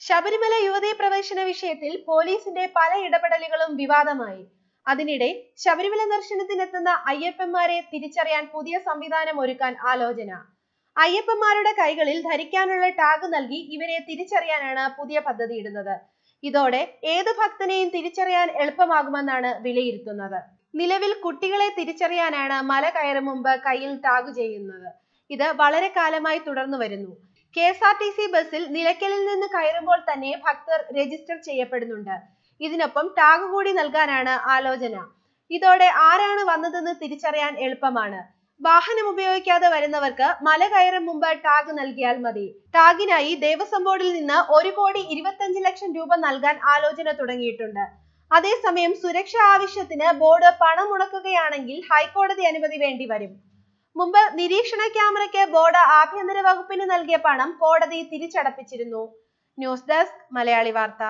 ശബരിമല യുവതീ പ്രവേശന വിഷയത്തിൽ പോലീസിന്റെ പല ഇടപെടലുകളും വിവാദമായി. അതിനിടെ ശബരിമല ദർശനത്തിനെത്തുന്ന അയ്യപ്പന്മാരെ തിരിച്ചറിയാൻ പുതിയ സംവിധാനം ഒരുക്കാൻ ആലോചന. അയ്യപ്പന്മാരുടെ കൈകളിൽ ധരിക്കാനുള്ള ടാഗ് നൽകി ഇവരെ തിരിച്ചറിയാനാണ് പുതിയ പദ്ധതി ഇടുന്നത്. ഇതോടെ ഏത് ഭക്തനെയും തിരിച്ചറിയാൻ എളുപ്പമാകുമെന്നാണ് വിലയിരുത്തുന്നത്. നിലവിൽ കുട്ടികളെ തിരിച്ചറിയാനാണ് മല കയറും മുമ്പ് കയ്യിൽ ടാഗ് ചെയ്യുന്നത്. ഇത് വളരെ കാലമായി തുടർന്നു വരുന്നു K S R T C ബസ്സിൽ നിലയ്ക്കലിൽ നിന്ന് കയറുമ്പോൾ തന്നെ ഭക്തർ രജിസ്റ്റർ ചെയ്യപ്പെടുന്നുണ്ട്. ഇതിനൊപ്പം ടാഗ് കൂടി നൽകാനാണ് ആലോചന. ഇതോടെ ആരാണ് വന്നതെന്ന് തിരിച്ചറിയാൻ എളുപ്പമാണ്. വാഹനം ഉപയോഗിക്കാതെ വരുന്നവർക്ക് മല കയറും മുമ്പ് ടാഗ് നൽകിയാൽ മതി. ടാഗിനായി ദേവസ്വം ബോർഡിൽ നിന്ന് ഒരു കോടി ഇരുപത്തഞ്ച് ലക്ഷം രൂപ നൽകാൻ ആലോചന തുടങ്ങിയിട്ടുണ്ട്. അതേസമയം സുരക്ഷാ ആവശ്യത്തിന് ബോർഡ് പണം മുടക്കുകയാണെങ്കിൽ ഹൈക്കോടതി അനുമതി വേണ്ടി വരും മുമ്പ് നിരീക്ഷണ ക്യാമറയ്ക്ക് ബോർഡ് ആഭ്യന്തര വകുപ്പിന് നൽകിയ പണം കോടതി തിരിച്ചടപ്പിച്ചിരുന്നു. ന്യൂസ് ഡെസ്ക് മലയാളി വാർത്ത.